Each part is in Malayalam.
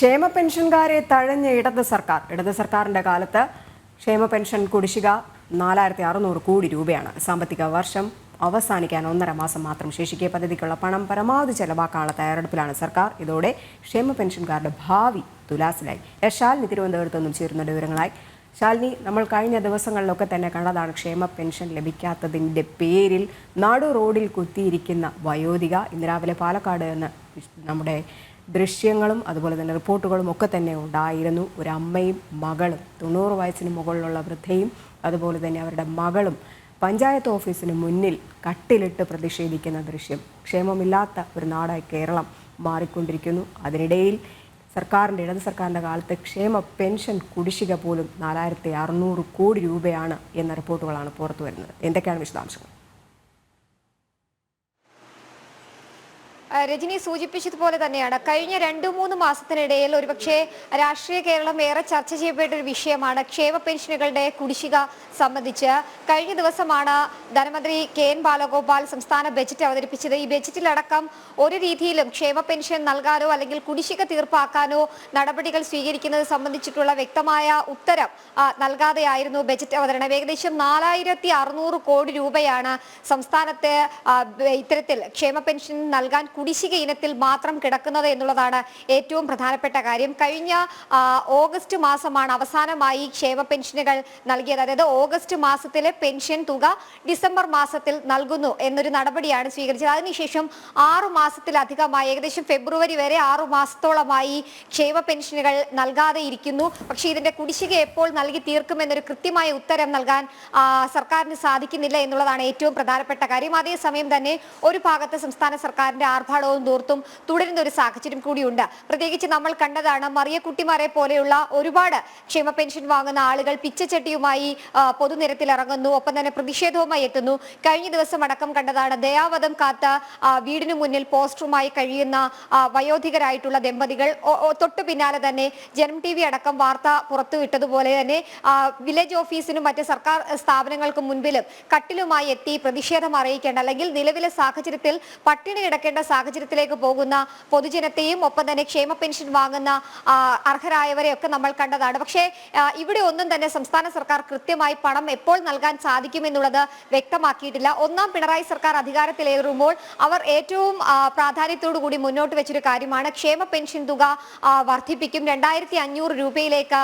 ക്ഷേമ പെൻഷൻകാരെ തഴഞ്ഞ ഇടത് സർക്കാർ. ഇടത് സർക്കാരിന്റെ കാലത്ത് ക്ഷേമ പെൻഷൻ കുടിശ്ശിക നാലായിരത്തി അറുന്നൂറ് കോടി രൂപയാണ്. സാമ്പത്തിക വർഷം അവസാനിക്കാൻ ഒന്നര മാസം മാത്രം ശേഷിക്കെ പദ്ധതിക്കുള്ള പണം പരമാവധി ചെലവാക്കാനുള്ള തയ്യാറെടുപ്പിലാണ് സർക്കാർ. ഇതോടെ ക്ഷേമ പെൻഷൻകാരുടെ ഭാവി തുലാസിലായി. എസ് ശാലിനി തിരുവനന്തപുരത്ത് നിന്നും ചേരുന്ന വിവരങ്ങളായി. ശാലിനി നമ്മൾ കഴിഞ്ഞ ദിവസങ്ങളിലൊക്കെ തന്നെ കണ്ടതാണ് ക്ഷേമ പെൻഷൻ ലഭിക്കാത്തതിന്റെ പേരിൽ നാടു റോഡിൽ കുത്തിയിരിക്കുന്ന വയോധിക ഇന്ന് രാവിലെ പാലക്കാട് നിന്ന് നമ്മുടെ ദൃശ്യങ്ങളും അതുപോലെ തന്നെ റിപ്പോർട്ടുകളും ഒക്കെ തന്നെ ഉണ്ടായിരുന്നു. ഒരു അമ്മയും മകളും തൊണ്ണൂറ് വയസ്സിന് മുകളിലുള്ള വൃദ്ധയും അതുപോലെ തന്നെ അവരുടെ മകളും പഞ്ചായത്ത് ഓഫീസിന് മുന്നിൽ കട്ടിലിട്ട് പ്രതിഷേധിക്കുന്ന ദൃശ്യം. ക്ഷേമമില്ലാത്ത ഒരു നാടായി കേരളം മാറിക്കൊണ്ടിരിക്കുന്നു. അതിനിടയിൽ സർക്കാരിന്റെ ഇടത് സർക്കാരിന്റെ കാലത്ത് ക്ഷേമ പെൻഷൻ കുടിശ്ശിക പോലും നാലായിരത്തി അറുന്നൂറ് കോടി രൂപയാണ് എന്ന റിപ്പോർട്ടുകളാണ് പുറത്തു വരുന്നത്. എന്തൊക്കെയാണ് വിശദാംശങ്ങൾ? രജനി സൂചിപ്പിച്ചതുപോലെ തന്നെയാണ്. കഴിഞ്ഞ രണ്ടു മൂന്ന് മാസത്തിനിടയിൽ ഒരുപക്ഷെ രാഷ്ട്രീയ കേരളം ഏറെ ചർച്ച ചെയ്യപ്പെട്ട ഒരു വിഷയമാണ് ക്ഷേമ പെൻഷനുകളുടെ കുടിശ്ശിക സംബന്ധിച്ച്. കഴിഞ്ഞ ദിവസമാണ് ധനമന്ത്രി കെ എൻ ബാലഗോപാൽ സംസ്ഥാന ബജറ്റ് അവതരിപ്പിച്ചത്. ഈ ബജറ്റിലടക്കം ഒരു രീതിയിലും ക്ഷേമ പെൻഷൻ നൽകാനോ അല്ലെങ്കിൽ കുടിശ്ശിക തീർപ്പാക്കാനോ നടപടികൾ സ്വീകരിക്കുന്നത് സംബന്ധിച്ചിട്ടുള്ള വ്യക്തമായ ഉത്തരം നൽകാതെയായിരുന്നു ബജറ്റ് അവതരണം. ഏകദേശം നാലായിരത്തി കോടി രൂപയാണ് സംസ്ഥാനത്ത് ഇത്തരത്തിൽ ക്ഷേമ പെൻഷൻ നൽകാൻ കുടിശ്ശിക ഇനത്തിൽ മാത്രം കിടക്കുന്നത് എന്നുള്ളതാണ് ഏറ്റവും പ്രധാനപ്പെട്ട കാര്യം. കഴിഞ്ഞ ഓഗസ്റ്റ് മാസമാണ് അവസാനമായി ക്ഷേമ പെൻഷനുകൾ നൽകിയത്. അതായത് ഓഗസ്റ്റ് മാസത്തിലെ പെൻഷൻ തുക ഡിസംബർ മാസത്തിൽ നൽകുന്നു എന്നൊരു നടപടിയാണ് സ്വീകരിച്ചത്. അതിനുശേഷം ആറു മാസത്തിലധികമായി ഏകദേശം ഫെബ്രുവരി വരെ ആറു മാസത്തോളമായി ക്ഷേമ പെൻഷനുകൾ നൽകാതെ ഇരിക്കുന്നു. പക്ഷേ ഇതിന്റെ കുടിശ്ശിക എപ്പോൾ നൽകി തീർക്കുമെന്നൊരു കൃത്യമായ ഉത്തരം നൽകാൻ സർക്കാരിന് സാധിക്കുന്നില്ല എന്നുള്ളതാണ് ഏറ്റവും പ്രധാനപ്പെട്ട കാര്യം. അതേസമയം തന്നെ ഒരു ഭാഗത്ത് സംസ്ഥാന സർക്കാരിന്റെ ആർഭാടവും ദൂർത്തും തുടരുന്ന ഒരു സാഹചര്യം കൂടിയുണ്ട്. പ്രത്യേകിച്ച് നമ്മൾ കണ്ടതാണ് മറിയക്കുട്ടിമാരെ പോലെയുള്ള ഒരുപാട് ക്ഷേമ പെൻഷൻ വാങ്ങുന്ന ആളുകൾ പിച്ചച്ചട്ടിയുമായി പൊതുനിരത്തിൽ ഇറങ്ങുന്നു ഒപ്പം തന്നെ പ്രതിഷേധവുമായി എത്തുന്നു. കഴിഞ്ഞ ദിവസം അടക്കം കണ്ടതാണ് ദയാവധം കാത്ത വീടിനു മുന്നിൽ പോസ്റ്ററുമായി കഴിയുന്ന വയോധികരായിട്ടുള്ള ദമ്പതികൾ. തൊട്ടു പിന്നാലെ തന്നെ ജനം ടി വി അടക്കം വാർത്ത പുറത്തുവിട്ടതുപോലെ തന്നെ വില്ലേജ് ഓഫീസിനും മറ്റ് സർക്കാർ സ്ഥാപനങ്ങൾക്കും മുൻപിലും കട്ടിലുമായി എത്തി പ്രതിഷേധം അറിയിക്കേണ്ട അല്ലെങ്കിൽ നിലവിലെ സാഹചര്യത്തിൽ പട്ടിണി കിടക്കേണ്ട സാഹചര്യത്തിലേക്ക് പോകുന്ന പൊതുജനത്തെയും ഒപ്പം തന്നെ ക്ഷേമ പെൻഷൻ വാങ്ങുന്ന അർഹരായവരെയൊക്കെ നമ്മൾ കണ്ടതാണ്. പക്ഷേ ഇവിടെ ഒന്നും തന്നെ സംസ്ഥാന സർക്കാർ കൃത്യമായി പണം എപ്പോൾ നൽകാൻ സാധിക്കുമെന്നുള്ളത് വ്യക്തമാക്കിയിട്ടില്ല. ഒന്നാം പിണറായി സർക്കാർ അധികാരത്തിലേറുമ്പോൾ അവർ ഏറ്റവും ആ, പ്രാധാന്യത്തോടു കൂടി മുന്നോട്ട് വെച്ചൊരു കാര്യമാണ്. ക്ഷേമ പെൻഷൻ തുക വർദ്ധിപ്പിക്കും. രണ്ടായിരത്തി അഞ്ഞൂറ് രൂപയിലേക്ക്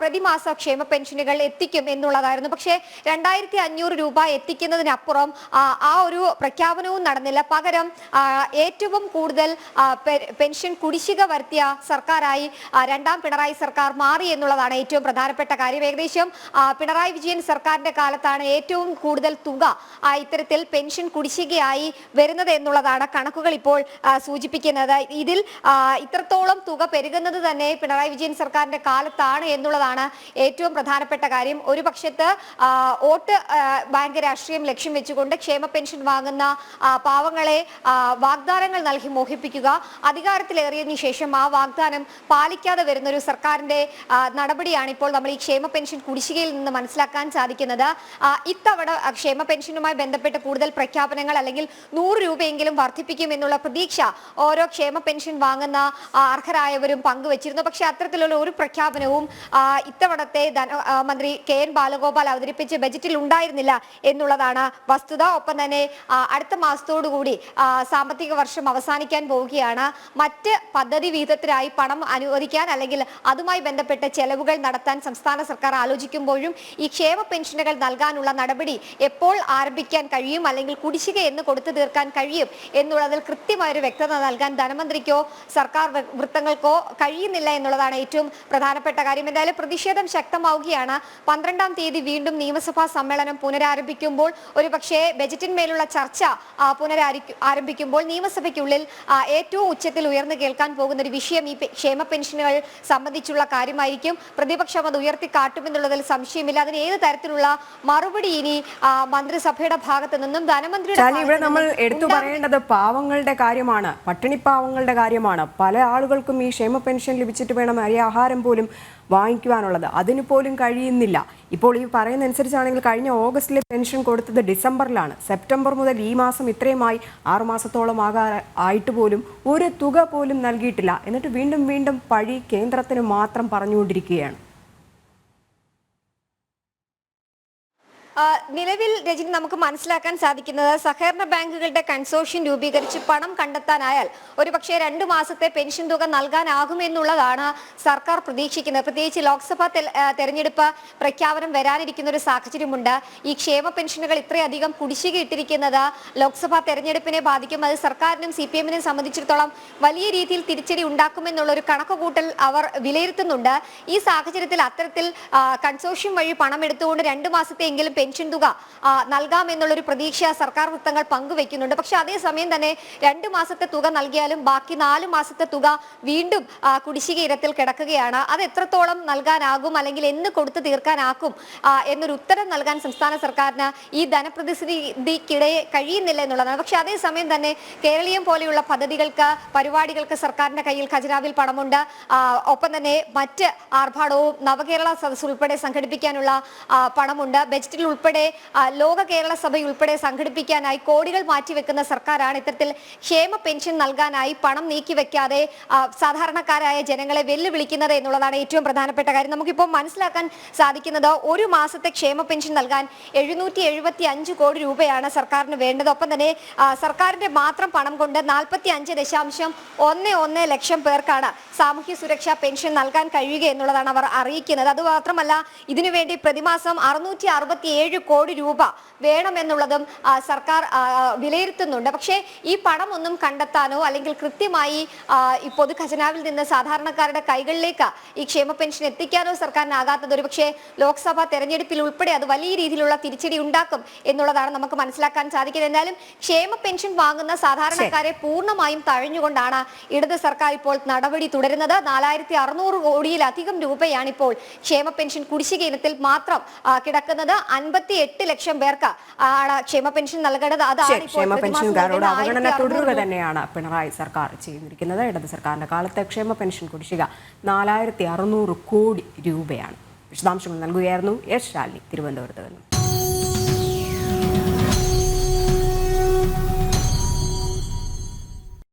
പ്രതിമാസ ക്ഷേമ പെൻഷനുകൾ എത്തിക്കും എന്നുള്ളതായിരുന്നു. പക്ഷേ രണ്ടായിരത്തി അഞ്ഞൂറ് രൂപ എത്തിക്കുന്നതിനപ്പുറം ആ, ഒരു പ്രഖ്യാപനവും നടന്നില്ല. പകരം ഏറ്റവും കൂടുതൽ പെൻഷൻ കുടിശ്ശിക വരുത്തിയ സർക്കാരായി രണ്ടാം പിണറായി സർക്കാർ മാറി എന്നുള്ളതാണ് ഏറ്റവും പ്രധാനപ്പെട്ട കാര്യം. ഏകദേശം പിണറായി വിജയൻ സർക്കാരിന്റെ കാലത്താണ് ഏറ്റവും കൂടുതൽ തുക ഇത്തരത്തിൽ പെൻഷൻ കുടിശ്ശികയായി വരുന്നത് എന്നുള്ളതാണ് കണക്കുകൾ ഇപ്പോൾ സൂചിപ്പിക്കുന്നത്. ഇതിൽ ഇത്രത്തോളം തുക പെരുകുന്നത് തന്നെ പിണറായി വിജയൻ സർക്കാരിന്റെ കാലത്താണ് എന്നുള്ളതാണ് ഏറ്റവും പ്രധാനപ്പെട്ട കാര്യം. ഒരു പക്ഷത്ത് വോട്ട് ബാങ്ക് രാഷ്ട്രീയം ലക്ഷ്യം വെച്ചുകൊണ്ട് ക്ഷേമ പെൻഷൻ വാങ്ങുന്ന പാവങ്ങളെ ആ, വാഗ്ദാനങ്ങൾ നൽകി മോഹിപ്പിക്കുക അധികാരത്തിലേറിയതിനു ശേഷം ആ വാഗ്ദാനം പാലിക്കാതെ വരുന്ന ഒരു സർക്കാരിന്റെ നടപടിയാണ് ഇപ്പോൾ നമ്മൾ ഈ ക്ഷേമ പെൻഷൻ കുടിശ്ശികയിൽ നിന്ന് മനസ്സിലാക്കാൻ സാധിക്കുന്നത്. ഇത്തവണ ക്ഷേമ പെൻഷനുമായി ബന്ധപ്പെട്ട് കൂടുതൽ പ്രഖ്യാപനങ്ങൾ അല്ലെങ്കിൽ നൂറ് രൂപയെങ്കിലും വർദ്ധിപ്പിക്കും എന്നുള്ള പ്രതീക്ഷ ഓരോ ക്ഷേമ പെൻഷൻ വാങ്ങുന്ന അർഹരായവരും പങ്കുവച്ചിരുന്നു. പക്ഷേ അത്തരത്തിലുള്ള ഒരു പ്രഖ്യാപനവും ഇത്തവണത്തെ മന്ത്രി കെ എൻ ബാലഗോപാൽ അവതരിപ്പിച്ച ബജറ്റിൽ ഉണ്ടായിരുന്നില്ല എന്നുള്ളതാണ് വസ്തുത. ഒപ്പം തന്നെ അടുത്ത മാസത്തോടുകൂടി സാമ്പത്തിക വർഷം അവസാനിക്കാൻ പോവുകയാണ്. മറ്റ് പദ്ധതി വിഹിതത്തിനായി പണം അനുവദിക്കാൻ അല്ലെങ്കിൽ അതുമായി ബന്ധപ്പെട്ട ചെലവുകൾ നടത്താൻ സംസ്ഥാന സർക്കാർ ആലോചിക്കുമ്പോഴും ഈ ക്ഷേമ പെൻഷനുകൾ നൽകാനുള്ള നടപടി എപ്പോൾ ആരംഭിക്കാൻ കഴിയും അല്ലെങ്കിൽ കുടിശ്ശിക എന്ന് കൊടുത്തു തീർക്കാൻ കഴിയും എന്നുള്ളതിൽ കൃത്യമായൊരു വ്യക്തത നൽകാൻ ധനമന്ത്രിക്കോ സർക്കാർ വൃത്തങ്ങൾക്കോ കഴിയുന്നില്ല എന്നുള്ളതാണ് ഏറ്റവും പ്രധാനപ്പെട്ട കാര്യം. എന്തായാലും പ്രതിഷേധം ശക്തമാവുകയാണ്. പന്ത്രണ്ടാം തീയതി വീണ്ടും നിയമസഭാ സമ്മേളനം പുനരാരംഭിക്കുമ്പോൾ ഒരു പക്ഷേ ബജറ്റിന്മേലുള്ള ചർച്ച ആ, പുനരാരി ആരംഭിക്കുമ്പോൾ നിയമസഭയ്ക്കുള്ളിൽ ഏറ്റവും ഉച്ചത്തിൽ ഉയർന്നു കേൾക്കാൻ പോകുന്ന ഒരു വിഷയം ഈ ക്ഷേമ പെൻഷനുകൾ സംബന്ധിച്ചുള്ള കാര്യമായിരിക്കും. പ്രതിപക്ഷം അത് ഉയർത്തി കാട്ടുമെന്നുള്ളതിൽ സംശയമില്ല. അതിന് ഏത് തരത്തിലുള്ള മറുപടി ഇനി മന്ത്രിസഭയുടെ ഭാഗത്ത് നിന്നും ധനമന്ത്രിയുടെ ഇവിടെ നമ്മൾ എടുത്തു. പറയേണ്ടത് പാവങ്ങളുടെ കാര്യമാണ്. പട്ടിണിപ്പാവങ്ങളുടെ കാര്യമാണ്. പല ആളുകൾക്കും ഈ ക്ഷേമ പെൻഷൻ ലഭിച്ചിട്ട് വേണം അരി ആഹാരം പോലും വാങ്ങിക്കുവാനുള്ളത്. അതിന് പോലും കഴിയുന്നില്ല. ഇപ്പോൾ ഈ പറയുന്ന അനുസരിച്ചാണെങ്കിൽ കഴിഞ്ഞ ഓഗസ്റ്റിലെ പെൻഷൻ കൊടുത്തത് ഡിസംബറിലാണ്. സെപ്റ്റംബർ മുതൽ ഈ മാസം ഇത്രയുമായി ആറുമാസത്തോളം ആകാ ആയിട്ട് പോലും ഒരു തുക പോലും നൽകിയിട്ടില്ല. എന്നിട്ട് വീണ്ടും വീണ്ടും പഴി കേന്ദ്രത്തിന് മാത്രം പറഞ്ഞുകൊണ്ടിരിക്കുകയാണ്. നിലവിൽ രജനി നമുക്ക് മനസ്സിലാക്കാൻ സാധിക്കുന്നത് സഹകരണ ബാങ്കുകളുടെ കൺസോർഷ്യം രൂപീകരിച്ച് പണം കണ്ടെത്താനായാൽ ഒരുപക്ഷെ രണ്ട് മാസത്തെ പെൻഷൻ തുക നൽകാനാകുമെന്നുള്ളതാണ് സർക്കാർ പ്രതീക്ഷിക്കുന്നത്. പ്രത്യേകിച്ച് ലോക്സഭാ തെരഞ്ഞെടുപ്പ് പ്രഖ്യാപനം വരാനിരിക്കുന്ന ഒരു സാഹചര്യമുണ്ട്. ഈ ക്ഷേമ പെൻഷനുകൾ ഇത്രയധികം കുടിശ്ശിക ഇട്ടിരിക്കുന്നത് ലോക്സഭാ തെരഞ്ഞെടുപ്പിനെ ബാധിക്കും. അത് സർക്കാരിനും സി പി എമ്മിനും സംബന്ധിച്ചിടത്തോളം വലിയ രീതിയിൽ തിരിച്ചടി ഉണ്ടാക്കുമെന്നുള്ള ഒരു കണക്കുകൂട്ടൽ അവർ വിലയിരുത്തുന്നുണ്ട്. ഈ സാഹചര്യത്തിൽ അത്തരത്തിൽ കൺസോഷ്യം വഴി പണം എടുത്തുകൊണ്ട് രണ്ട് മാസത്തെയെങ്കിലും പെൻഷൻ തുക നൽകാമെന്നുള്ളൊരു പ്രതീക്ഷ സർക്കാർ വൃത്തങ്ങൾ പങ്കുവെക്കുന്നുണ്ട്. പക്ഷെ അതേസമയം തന്നെ രണ്ട് മാസത്തെ തുക നൽകിയാലും ബാക്കി നാല് മാസത്തെ തുക വീണ്ടും കുടിശ്ശിക ഇരത്തിൽ കിടക്കുകയാണ്. അത് എത്രത്തോളം നൽകാനാകും അല്ലെങ്കിൽ എന്ന് കൊടുത്തു തീർക്കാനാക്കും എന്നൊരു ഉത്തരം നൽകാൻ സംസ്ഥാന സർക്കാരിന് ഈ ധനപ്രതിസന്ധിക്കിടെ കഴിയുന്നില്ല എന്നുള്ളതാണ്. പക്ഷെ അതേസമയം തന്നെ കേരളീയം പോലെയുള്ള പദ്ധതികൾക്ക് പരിപാടികൾക്ക് സർക്കാരിന്റെ കയ്യിൽ ഖജനാവിൽ പണമുണ്ട്. ഒപ്പം തന്നെ മറ്റ് ആർഭാടവും നവകേരള സദസ് ഉൾപ്പെടെ സംഘടിപ്പിക്കാനുള്ള പണമുണ്ട്. ബജറ്റിൽ ഉൾപ്പെടെ ലോക കേരള സഭ ഉൾപ്പെടെ സംഘടിപ്പിക്കാനായി കോടികൾ മാറ്റിവെക്കുന്ന സർക്കാരാണ്. ഇത്തരത്തിൽ ക്ഷേമ പെൻഷൻ നൽകാനായി പണം നീക്കിവെക്കാതെ വെക്കാതെ സാധാരണക്കാരായ ജനങ്ങളെ വെല്ലുവിളിക്കുന്നത് എന്നുള്ളതാണ് ഏറ്റവും പ്രധാനപ്പെട്ട കാര്യം. നമുക്കിപ്പോൾ മനസ്സിലാക്കാൻ സാധിക്കുന്നത് ഒരു മാസത്തെ ക്ഷേമ പെൻഷൻ നൽകാൻ എഴുന്നൂറ്റി എഴുപത്തി അഞ്ച് കോടി രൂപയാണ് സർക്കാരിന് വേണ്ടത്. ഒപ്പം തന്നെ സർക്കാരിന്റെ മാത്രം പണം കൊണ്ട് നാൽപ്പത്തി അഞ്ച് ദശാംശം ഒന്ന് ഒന്ന് ലക്ഷം പേർക്കാണ് സാമൂഹ്യ സുരക്ഷാ പെൻഷൻ നൽകാൻ കഴിയുക എന്നുള്ളതാണ് അവർ അറിയിക്കുന്നത്. അത് മാത്രമല്ല ഇതിനുവേണ്ടി പ്രതിമാസം അറുന്നൂറ്റി അറുപത്തി ഏഴ് കോടി രൂപ വേണമെന്നുള്ളതും സർക്കാർ വിലയിരുത്തുന്നുണ്ട്. പക്ഷേ ഈ പണം ഒന്നും കണ്ടെത്താനോ അല്ലെങ്കിൽ കൃത്യമായി ഈ പൊതു ഖജനാവിൽ നിന്ന് സാധാരണക്കാരുടെ കൈകളിലേക്ക് ഈ ക്ഷേമ പെൻഷൻ എത്തിക്കാനോ സർക്കാരിനാകാത്തത് ഒരു പക്ഷേ ലോക്സഭാ തെരഞ്ഞെടുപ്പിൽ ഉൾപ്പെടെ അത് വലിയ രീതിയിലുള്ള തിരിച്ചടി ഉണ്ടാക്കും എന്നുള്ളതാണ് നമുക്ക് മനസ്സിലാക്കാൻ സാധിക്കുന്നത്. എന്നാലും ക്ഷേമ പെൻഷൻ വാങ്ങുന്ന സാധാരണക്കാരെ പൂർണമായും തഴഞ്ഞുകൊണ്ടാണ് ഇടത് സർക്കാർ ഇപ്പോൾ നടപടി തുടരുന്നത്. നാലായിരത്തി അറുന്നൂറ് കോടിയിലധികം രൂപയാണ് ഇപ്പോൾ ക്ഷേമ പെൻഷൻ കുടിശ്ശിക ഇനത്തിൽ മാത്രം കിടക്കുന്നത്. അൻപത്തി എട്ട് ലക്ഷം പേർക്ക് ആണ് ക്ഷേമ പെൻഷൻ നൽകേണ്ടത് അതാണ് ക്ഷേമ പെൻഷൻകാരോട് അവഗണന 1600 തുടരുക തന്നെയാണ് പിണറായി സർക്കാർ ചെയ്തിരിക്കുന്നത് ഇടത് സർക്കാരിന്റെ കാലത്ത് ക്ഷേമ പെൻഷൻ കുടിശ്ശിക നാലായിരത്തി അറുന്നൂറ് കോടി രൂപയാണ്. വിശദാംശങ്ങൾ നൽകുകയായിരുന്നു എസ് ശാലിനി തിരുവനന്തപുരത്ത് നിന്നും.